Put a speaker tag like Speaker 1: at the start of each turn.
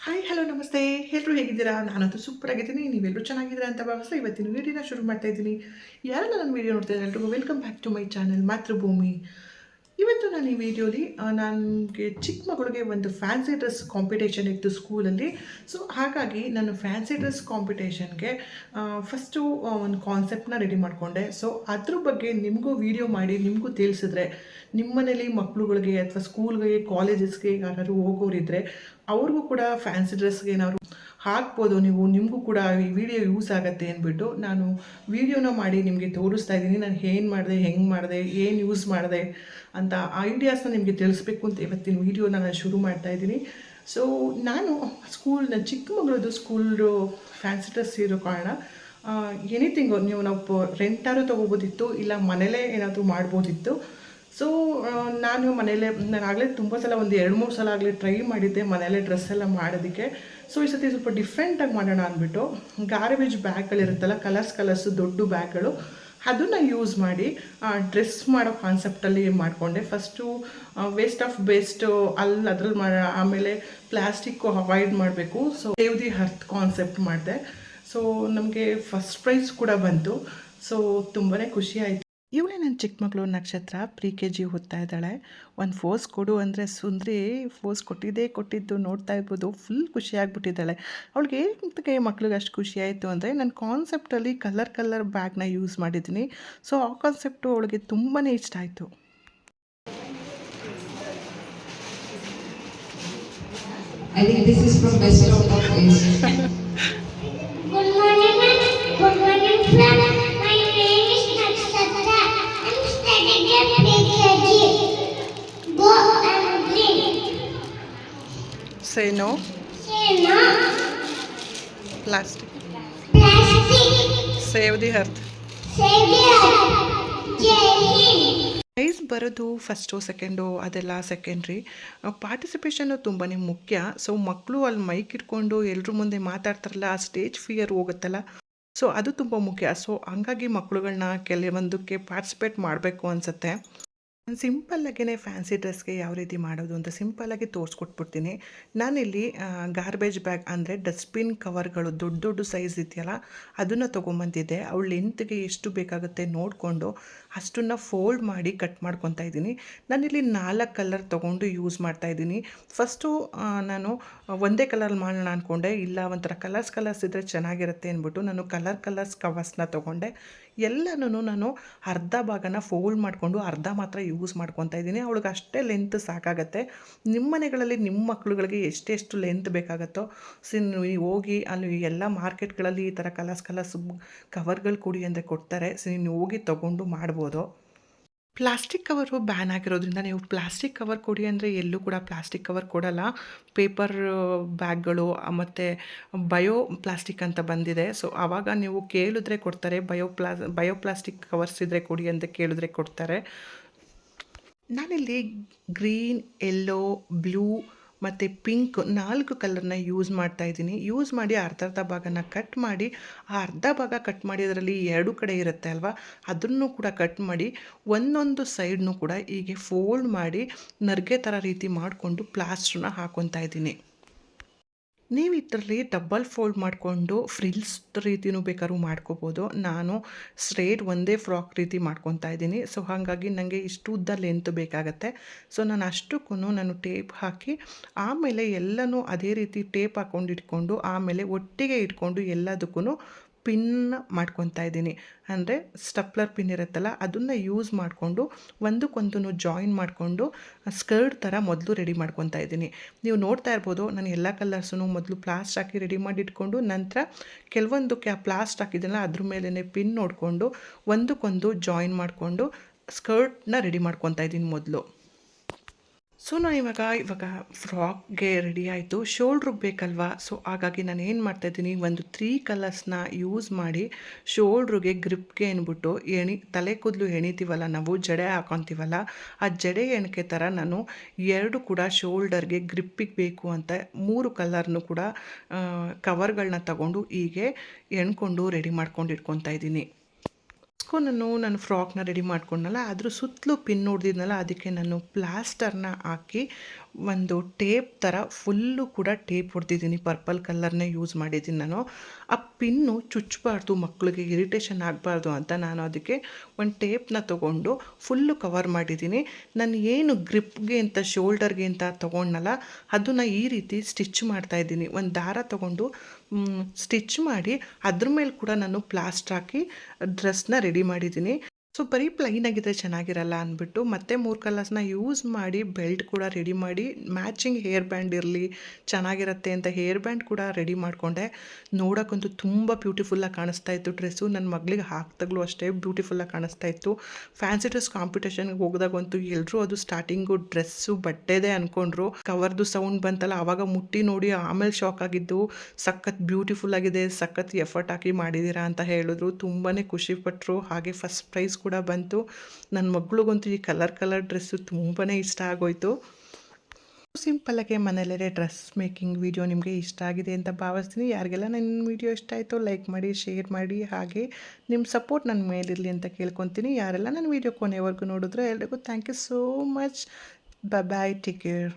Speaker 1: Hi hello ನಮಸ್ತೆ. ಎಲ್ಲರೂ ಹೇಗಿದ್ದೀರಾ? ನಾನಂತೂ ಸೂಪರ್ ಆಗಿದ್ದೀನಿ. ನೀವೆಲ್ಲರೂ ಚೆನ್ನಾಗಿದ್ದೀರಾ ಅಂತ ಭಾವಿಸ್ತಾ ಇವತ್ತಿನ ವೀಡಿಯೋನ ಶುರು ಮಾಡ್ತಾ ಇದ್ದೀನಿ. ಯಾರೆಲ್ಲ ನನ್ನ ವೀಡಿಯೋ ನೋಡ್ತಾ ಇದ್ದಾರೆ ಎಲ್ರಿಗೂ welcome back to my channel Mathrubhumi ಇವತ್ತು ನಾನು ಈ ವಿಡಿಯೋಲಿ ನನಗೆ ಚಿಕ್ಕ ಮಗಳಿಗೆ ಒಂದು ಫ್ಯಾನ್ಸಿ ಡ್ರೆಸ್ ಕಾಂಪಿಟೇಷನ್ ಇತ್ತು ಸ್ಕೂಲಲ್ಲಿ ಸೊ ಹಾಗಾಗಿ ನಾನು ಫ್ಯಾನ್ಸಿ ಡ್ರೆಸ್ ಕಾಂಪಿಟೇಷನ್ಗೆ ಫಸ್ಟು ಒಂದು ಕಾನ್ಸೆಪ್ಟನ್ನ ರೆಡಿ ಮಾಡಿಕೊಂಡೆ. ಸೊ ಅದ್ರ ಬಗ್ಗೆ ನಿಮಗೂ ವಿಡಿಯೋ ಮಾಡಿ, ನಿಮಗೂ ತಿಳಿಸಿದ್ರೆ ನಿಮ್ಮ ಮನೇಲಿ ಮಕ್ಕಳುಗಳಿಗೆ ಅಥವಾ ಸ್ಕೂಲ್ಗೆ ಕಾಲೇಜಸ್ಗೆ ಯಾರು ಹೋಗೋರಿದ್ರೆ, ಅವ್ರಿಗೂ ಕೂಡ ಫ್ಯಾನ್ಸಿ ಡ್ರೆಸ್ಗೆ ಏನಾದ್ರು ಹಾಕ್ಬೋದು. ನೀವು ನಿಮಗೂ ಕೂಡ ಈ ವಿಡಿಯೋ ಯೂಸ್ ಆಗುತ್ತೆ ಅಂದ್ಬಿಟ್ಟು ನಾನು ವಿಡಿಯೋನ ಮಾಡಿ ನಿಮಗೆ ತೋರಿಸ್ತಾ ಇದ್ದೀನಿ. ನಾನು ಏನು ಮಾಡಿದೆ, ಹೆಂಗೆ ಮಾಡಿದೆ, ಏನು ಯೂಸ್ ಮಾಡಿದೆ ಅಂತ ಐಡಿಯಾಸ್ನ ನಿಮಗೆ ತಿಳಿಸ್ಬೇಕು ಅಂತ ಇವತ್ತಿನ ವೀಡಿಯೋನ ನಾನು ಶುರು ಮಾಡ್ತಾ ಇದ್ದೀನಿ. ಸೊ ನಾನು ಸ್ಕೂಲ್ನ ನನ್ನ ಸ್ಕೂಲ್ ಫ್ಯಾನ್ಸಿ ಡ್ರೆಸ್ ಇರೋ ಕಾರಣ ಎನಿಥಿಂಗ್ ನೀವು ನಾವು ರೆಂಟಾರು ತೊಗೋಬೋದಿತ್ತು ಇಲ್ಲ ಮನೇಲೇ ಏನಾದರೂ ಮಾಡ್ಬೋದಿತ್ತು ಸೊ ನಾನು ಮನೇಲೆ ನಾನು ಆಗಲೇ ತುಂಬ ಸಲ ಒಂದು ಎರಡು ಮೂರು ಸಲ ಆಗಲಿ ಟ್ರೈ ಮಾಡಿದ್ದೆ ಮನೇಲೆ ಡ್ರೆಸ್ ಎಲ್ಲ ಮಾಡೋದಕ್ಕೆ ಸೊ ಈ ಸತಿ ಸ್ವಲ್ಪ ಡಿಫ್ರೆಂಟಾಗಿ ಮಾಡೋಣ ಅಂದ್ಬಿಟ್ಟು ಗಾರ್ಬೇಜ್ ಬ್ಯಾಗ್ಗಳಿರುತ್ತಲ್ಲ ಕಲರ್ಸ್ ಕಲರ್ಸು ದೊಡ್ಡ ಬ್ಯಾಗ್ಗಳು ಅದನ್ನು ಯೂಸ್ ಮಾಡಿ ಡ್ರೆಸ್ ಮಾಡೋ ಕಾನ್ಸೆಪ್ಟಲ್ಲಿ ಮಾಡಿಕೊಂಡೆ. ಫಸ್ಟು ವೇಸ್ಟ್ ಆಫ್ ಬೇಸ್ಟು ಅಲ್ಲಿ ಅದ್ರಲ್ಲಿ ಮಾಡ ಆಮೇಲೆ ಪ್ಲಾಸ್ಟಿಕ್ಕು ಅವಾಯ್ಡ್ ಮಾಡಬೇಕು. So save the earth concept ಮಾಡಿದೆ. ಸೊ ನಮಗೆ ಫಸ್ಟ್ ಪ್ರೈಸ್ ಕೂಡ ಬಂತು. ಸೊ ತುಂಬಾ ಖುಷಿ ಆಯಿತು. ಇವಳೇ ನನ್ನ ಚಿಕ್ಕಮಗಳು ನಕ್ಷತ್ರ ಪ್ರಿ ಕೆ ಜಿ ಓದ್ತಾ ಇದ್ದಾಳೆ. ಒಂದು ಫೋಸ್ ಕೊಡು ಅಂದರೆ ಸುಂದ್ರಿ ಫೋಸ್ ಕೊಟ್ಟಿದ್ದೇ ಕೊಟ್ಟಿದ್ದು ನೋಡ್ತಾ ಇರ್ಬೋದು ಫುಲ್ ಖುಷಿ ಆಗ್ಬಿಟ್ಟಿದ್ದಾಳೆ. ಅವಳಿಗೆ ಏನಕ್ಕೆ ಮಕ್ಳಿಗೆ ಅಷ್ಟು ಖುಷಿ ಆಯಿತು ಅಂದರೆ ನನ್ನ ಕಾನ್ಸೆಪ್ಟಲ್ಲಿ ಕಲರ್ ಕಲರ್ ಬ್ಯಾಗ್ನ ಯೂಸ್ ಮಾಡಿದ್ದೀನಿ. ಸೊ ಆ ಕಾನ್ಸೆಪ್ಟು ಅವಳಿಗೆ ತುಂಬಾ ಇಷ್ಟ ಆಯಿತು.
Speaker 2: I think this is from Best of
Speaker 3: no.
Speaker 1: Plastic
Speaker 3: Plastic.
Speaker 1: Save the earth.
Speaker 3: Save the earth. Jai Hind.
Speaker 1: Prize ಬರೋದು ಫಸ್ಟು ಸೆಕೆಂಡು ಅದೆಲ್ಲ ಸೆಕೆಂಡ್ರಿ ಪಾರ್ಟಿಸಿಪೇಷನ್ನು ತುಂಬಾ ಮುಖ್ಯ ಸೊ ಮಕ್ಕಳು ಅಲ್ಲಿ ಮೈಕ್ ಇಟ್ಕೊಂಡು ಎಲ್ಲರ ಮುಂದೆ ಮಾತಾಡ್ತಾರಲ್ಲ ಆ ಸ್ಟೇಜ್ ಫಿಯರ್ ಹೋಗುತ್ತಲ್ಲ ಸೊ ಅದು ತುಂಬ ಮುಖ್ಯ ಸೊ ಹಂಗಾಗಿ ಮಕ್ಕಳುಗಳನ್ನ ಕೆಲವೊಂದಕ್ಕೆ ಪಾರ್ಟಿಸಿಪೇಟ್ ಮಾಡಬೇಕು ಅನಿಸುತ್ತೆ ಸಿಂಪಲ್ಲಾಗೇ ಫ್ಯಾನ್ಸಿ ಡ್ರೆಸ್ಗೆ ಯಾವ ರೀತಿ ಮಾಡೋದು ಅಂತ ಸಿಂಪಲ್ಲಾಗಿ ತೋರಿಸ್ಕೊಟ್ಬಿಡ್ತೀನಿ. ನಾನಿಲ್ಲಿ ಗಾರ್ಬೇಜ್ ಬ್ಯಾಗ್ ಅಂದರೆ ಡಸ್ಟ್ಬಿನ್ ಕವರ್ಗಳು, ದೊಡ್ಡ ದೊಡ್ಡ ಸೈಜ್ ಇದೆಯಲ್ಲ, ಅದನ್ನು ತೊಗೊಂಬಂದಿದ್ದೆ. ಅವಳು ಲೆಂತ್ಗೆ ಎಷ್ಟು ಬೇಕಾಗುತ್ತೆ ನೋಡಿಕೊಂಡು ಅಷ್ಟನ್ನು ಫೋಲ್ಡ್ ಮಾಡಿ ಕಟ್ ಮಾಡ್ಕೊತಾ ಇದ್ದೀನಿ. ನಾನಿಲ್ಲಿ ನಾಲ್ಕು ಕಲರ್ ತೊಗೊಂಡು ಯೂಸ್ ಮಾಡ್ತಾ ಇದ್ದೀನಿ. ಫಸ್ಟು ನಾನು ಒಂದೇ ಕಲರ್ ಮಾಡೋಣ ಅಂದ್ಕೊಂಡೆ ಇಲ್ಲ, ಒಂಥರ ಕಲರ್ಸ್ ಕಲರ್ಸ್ ಇದ್ದರೆ ಚೆನ್ನಾಗಿರುತ್ತೆ ಅಂದ್ಬಿಟ್ಟು ನಾನು ಕಲರ್ ಕಲರ್ಸ್ ಕವರ್ಸ್ನ ತೊಗೊಂಡೆ. ಎಲ್ಲನೂ ನಾನು ಅರ್ಧ ಭಾಗನ ಫೋಲ್ಡ್ ಮಾಡಿಕೊಂಡು ಅರ್ಧ ಮಾತ್ರ ಯೂಸ್ ಮಾಡ್ಕೊತಾ ಇದ್ದೀನಿ. ಅವಳಿಗೆ ಅಷ್ಟೇ ಲೆಂತ್ ಸಾಕಾಗತ್ತೆ. ನಿಮ್ಮ ಮನೆಗಳಲ್ಲಿ ನಿಮ್ಮ ಮಕ್ಕಳುಗಳಿಗೆ ಎಷ್ಟೆಷ್ಟು ಲೆಂತ್ ಬೇಕಾಗುತ್ತೋ, ಸಿ ನೀವು ಹೋಗಿ ಅಲ್ಲಿ ಎಲ್ಲ ಮಾರ್ಕೆಟ್ಗಳಲ್ಲಿ ಈ ಥರ ಕಲರ್ಸ್ ಕಲರ್ಸ್ ಕವರ್ಗಳು ಕೊಡಿ ಅಂದರೆ ಕೊಡ್ತಾರೆ. ಸೊ ನೀವು ಹೋಗಿ ತೊಗೊಂಡು ಮಾಡ್ಬೋದು. ಪ್ಲಾಸ್ಟಿಕ್ ಕವರು ಬ್ಯಾನ್ ಆಗಿರೋದ್ರಿಂದ ನೀವು ಪ್ಲಾಸ್ಟಿಕ್ ಕವರ್ ಕೊಡಿ ಅಂದರೆ ಎಲ್ಲೂ ಕೂಡ ಪ್ಲಾಸ್ಟಿಕ್ ಕವರ್ ಕೊಡಲ್ಲ. ಪೇಪರ್, ಬ್ಯಾಗ್ಗಳು ಮತ್ತು ಬಯೋ ಪ್ಲಾಸ್ಟಿಕ್ ಅಂತ ಬಂದಿದೆ. ಸೊ, ಆವಾಗ ನೀವು ಕೇಳಿದ್ರೆ ಕೊಡ್ತಾರೆ, ಬಯೋ ಪ್ಲಾ, ಬಯೋ ಪ್ಲಾಸ್ಟಿಕ್ ಕವರ್ಸ್ ಇದ್ದರೆ ಕೊಡಿ ಅಂತ ಕೇಳಿದ್ರೆ ಕೊಡ್ತಾರೆ. ನಾನಿಲ್ಲಿ ಗ್ರೀನ್, ಎಲ್ಲೋ, ಬ್ಲೂ ಮತ್ತು ಪಿಂಕ್ ನಾಲ್ಕು ಕಲರ್ನ ಯೂಸ್ ಮಾಡ್ತಾ ಇದ್ದೀನಿ. ಯೂಸ್ ಮಾಡಿ ಅರ್ಧ ಅರ್ಧ ಭಾಗನ ಕಟ್ ಮಾಡಿ, ಆ ಅರ್ಧ ಭಾಗ ಕಟ್ ಮಾಡಿ ಅದರಲ್ಲಿ ಎರಡು ಕಡೆ ಇರುತ್ತೆ ಅಲ್ವಾ? ಅದನ್ನು ಕೂಡ ಕಟ್ ಮಾಡಿ, ಒಂದೊಂದು ಸೈಡ್ನು ಕೂಡ ಹೀಗೆ ಫೋಲ್ಡ್ ಮಾಡಿ, ನರ್ಗೆ ಥರ ರೀತಿ ಮಾಡಿಕೊಂಡು ಪ್ಲಾಸ್ಟ್ರನ್ನ ಹಾಕೊತಾ ಇದ್ದೀನಿ. ನೀವು ಇದರಲ್ಲಿ ಡಬ್ಬಲ್ ಫೋಲ್ಡ್ ಮಾಡಿಕೊಂಡು ಫ್ರಿಲ್ಸ್ ರೀತಿನೂ ಬೇಕಾದ್ರೂ ಮಾಡ್ಕೋಬೋದು. ನಾನು ಸ್ಟ್ರೇಟ್ ಒಂದೇ ಫ್ರಾಕ್ ರೀತಿ ಮಾಡ್ಕೊತಾ ಇದ್ದೀನಿ. ಸೊ ಹಾಗಾಗಿ ನನಗೆ ಇಷ್ಟು ಉದ್ದ ಲೆಂತ್ ಬೇಕಾಗತ್ತೆ. ಸೊ ನಾನು ಅಷ್ಟಕ್ಕೂ ನಾನು ಟೇಪ್ ಹಾಕಿ, ಆಮೇಲೆ ಎಲ್ಲನೂ ಅದೇ ರೀತಿ ಟೇಪ್ ಹಾಕ್ಕೊಂಡು ಇಟ್ಕೊಂಡು, ಆಮೇಲೆ ಒಟ್ಟಿಗೆ ಇಟ್ಕೊಂಡು ಎಲ್ಲದಕ್ಕೂ ಪಿನ್ ಮಾಡ್ಕೊತಾ ಇದ್ದೀನಿ. ಅಂದರೆ ಸ್ಟಪ್ಲರ್ ಪಿನ್ ಇರುತ್ತಲ್ಲ, ಅದನ್ನು ಯೂಸ್ ಮಾಡಿಕೊಂಡು ಒಂದಕ್ಕೊಂದು ಜಾಯಿನ್ ಮಾಡಿಕೊಂಡು ಸ್ಕರ್ಟ್ ಥರ ಮೊದಲು ರೆಡಿ ಮಾಡ್ಕೊತಾ ಇದ್ದೀನಿ. ನೀವು ನೋಡ್ತಾ ಇರ್ಬೋದು, ನಾನು ಎಲ್ಲ ಕಲರ್ಸೂ ಮೊದಲು ಪ್ಲಾಸ್ಟ್ ಹಾಕಿ ರೆಡಿ ಮಾಡಿ ಇಟ್ಕೊಂಡು ನಂತರ ಕೆಲವೊಂದಕ್ಕೆ ಆ ಪ್ಲಾಸ್ಟ್ ಹಾಕಿದ್ದೆಲ್ಲ ಅದ್ರ ಮೇಲೇ ಪಿನ್ ನೋಡಿಕೊಂಡು ಒಂದಕ್ಕೊಂದು ಜಾಯಿನ್ ಮಾಡಿಕೊಂಡು ಸ್ಕರ್ಟ್ನ ರೆಡಿ ಮಾಡ್ಕೊತಾ ಇದ್ದೀನಿ ಮೊದಲು. ಸೊ ನಾನು ಇವಾಗ ಇವಾಗ ಫ್ರಾಕ್ಗೆ ರೆಡಿ ಆಯಿತು. ಶೋಲ್ಡ್ರಿಗೆ ಬೇಕಲ್ವಾ? ಸೊ ಹಾಗಾಗಿ ನಾನು ಏನು ಮಾಡ್ತಾಯಿದ್ದೀನಿ ಒಂದು ತ್ರೀ ಕಲರ್ಸ್ನ ಯೂಸ್ ಮಾಡಿ ಶೋಲ್ಡ್ರಿಗೆ ಗ್ರಿಪ್ಗೆ ಅಂದ್ಬಿಟ್ಟು ಎಣಿ, ತಲೆ ಕೂದಲು ಎಣಿತೀವಲ್ಲ, ನಾವು ಜಡೆ ಹಾಕೊತೀವಲ್ಲ, ಆ ಜಡೆ ಎಣಿಕೆ ಥರ ನಾನು ಎರಡು ಕೂಡ ಶೋಲ್ಡರ್ಗೆ ಗ್ರಿಪ್ಪಿಗೆ ಬೇಕು ಅಂತ ಮೂರು ಕಲರ್ನು ಕೂಡ ಕವರ್ಗಳನ್ನ ತಗೊಂಡು ಹೀಗೆ ಎಣ್ಕೊಂಡು ರೆಡಿ ಮಾಡ್ಕೊಂಡು ಇಟ್ಕೊತಾ ಇದ್ದೀನಿ. ಡ್ರೆಸ್ಗೂ ನಾನು ನನ್ನ ಫ್ರಾಕ್ನ ರೆಡಿ ಮಾಡ್ಕೊಂಡಲ್ಲ ಅದ್ರ ಸುತ್ತಲೂ ಪಿನ್ ಹೊಡೆದಿದ್ನಲ್ಲ ಅದಕ್ಕೆ ನಾನು ಪ್ಲಾಸ್ಟರ್ನ ಹಾಕಿ ಒಂದು ಟೇಪ್ ಥರ ಫುಲ್ಲು ಕೂಡ ಟೇಪ್ ಹೊಡೆದಿದ್ದೀನಿ, ಪರ್ಪಲ್ ಕಲರ್ನೇ ಯೂಸ್ ಮಾಡಿದ್ದೀನಿ ನಾನು. ಆ ಪಿನ್ನು ಚುಚ್ಚಬಾರ್ದು ಮಕ್ಕಳಿಗೆ ಇರಿಟೇಷನ್ ಆಗಬಾರ್ದು ಅಂತ ನಾನು ಅದಕ್ಕೆ ಒಂದು ಟೇಪ್ನ ತೊಗೊಂಡು ಫುಲ್ಲು ಕವರ್ ಮಾಡಿದ್ದೀನಿ. ನಾನು ಏನು ಗ್ರಿಪ್ಗೆ ಅಂತ, ಶೋಲ್ಡರ್ಗೆ ಅಂತ ತೊಗೊಂಡನಲ್ಲ, ಅದನ್ನು ಈ ರೀತಿ ಸ್ಟಿಚ್ ಮಾಡ್ತಾ ಇದ್ದೀನಿ. ಒಂದು ದಾರ ತೊಗೊಂಡು ಸ್ಟಿಚ್ ಮಾಡಿ, ಅದ್ರ ಮೇಲೆ ಕೂಡ ನಾನು ಪ್ಲಾಸ್ಟರ್ ಹಾಕಿ ಡ್ರೆಸ್ನ ರೆಡಿ ಮಾಡಿದ್ದೀನಿ. ಸೊ ಬರೀ ಪ್ಲೈನ್ ಚೆನ್ನಾಗಿರಲ್ಲ ಅಂದ್ಬಿಟ್ಟು ಮತ್ತೆ ಮೂರು ಕಲರ್ಸ್ನ ಯೂಸ್ ಮಾಡಿ ಬೆಲ್ಟ್ ಕೂಡ ರೆಡಿ ಮಾಡಿ ಮ್ಯಾಚಿಂಗ್ ಹೇರ್ ಬ್ಯಾಂಡ್ ಇರಲಿ, ಚೆನ್ನಾಗಿರುತ್ತೆ ಅಂತ ಹೇರ್ ಬ್ಯಾಂಡ್ ಕೂಡ ರೆಡಿ ಮಾಡಿಕೊಂಡೆ. ನೋಡೋಕ್ಕಂತೂ ತುಂಬ ಬ್ಯೂಟಿಫುಲ್ಲಾಗಿ ಕಾಣಿಸ್ತಾ ಇತ್ತು. ಡ್ರೆಸ್ಸು ನನ್ನ ಮಗಳಿಗೆ ಹಾಕ್ದಾಗಲೂ ಅಷ್ಟೇ ಬ್ಯೂಟಿಫುಲ್ಲಾಗಿ ಕಾಣಿಸ್ತಾ ಇತ್ತು. ಫ್ಯಾನ್ಸಿ ಡ್ರೆಸ್ ಕಾಂಪಿಟೇಷನ್ಗೆ ಹೋಗ್ದಾಗಂತೂ ಎಲ್ಲರೂ ಅದು ಸ್ಟಾರ್ಟಿಂಗು ಡ್ರೆಸ್ಸು ಬಟ್ಟೆದೇ ಅಂದ್ಕೊಂಡ್ರು ಕವರ್ದು ಸೌಂಡ್ ಬಂತಲ್ಲ ಆವಾಗ ಮುಟ್ಟಿ ನೋಡಿ ಆಮೇಲೆ ಶಾಕ್ ಆಗಿದ್ದು, ಸಖತ್ ಬ್ಯೂಟಿಫುಲ್ ಆಗಿದೆ, ಸಖತ್ ಎಫರ್ಟ್ ಹಾಕಿ ಮಾಡಿದ್ದೀರಾ ಅಂತ ಹೇಳಿದ್ರು. ತುಂಬಾ ಖುಷಿಪಟ್ಟರು ಹಾಗೆ ಫಸ್ಟ್ ಪ್ರೈಸ್ ಕೂಡ ಬಂತು. ನನ್ನ ಮಗಳಿಗಂತೂ ಈ ಕಲರ್ ಕಲರ್ ಡ್ರೆಸ್ಸು ತುಂಬಾ ಇಷ್ಟ ಆಗೋಯ್ತು. ಸಿಂಪಲ್ಲಾಗೆ ಮನೆಯಲ್ಲೇ ಡ್ರೆಸ್ ಮೇಕಿಂಗ್ ವಿಡಿಯೋ ನಿಮಗೆ ಇಷ್ಟ ಆಗಿದೆ ಅಂತ ಭಾವಿಸ್ತೀನಿ. ಯಾರಿಗೆಲ್ಲ ನನ್ನ ವಿಡಿಯೋ ಇಷ್ಟ ಆಯಿತು ಲೈಕ್ ಮಾಡಿ, ಶೇರ್ ಮಾಡಿ, ಹಾಗೆ ನಿಮ್ಮ ಸಪೋರ್ಟ್ ನನ್ನ ಮೇಲಿರಲಿ ಅಂತ ಕೇಳ್ಕೊತೀನಿ. ಯಾರೆಲ್ಲ ನನ್ನ ವಿಡಿಯೋ ಕೊನೆವರೆಗೂ ನೋಡಿದ್ರೆ ಎಲ್ರಿಗೂ thank you so much bye take care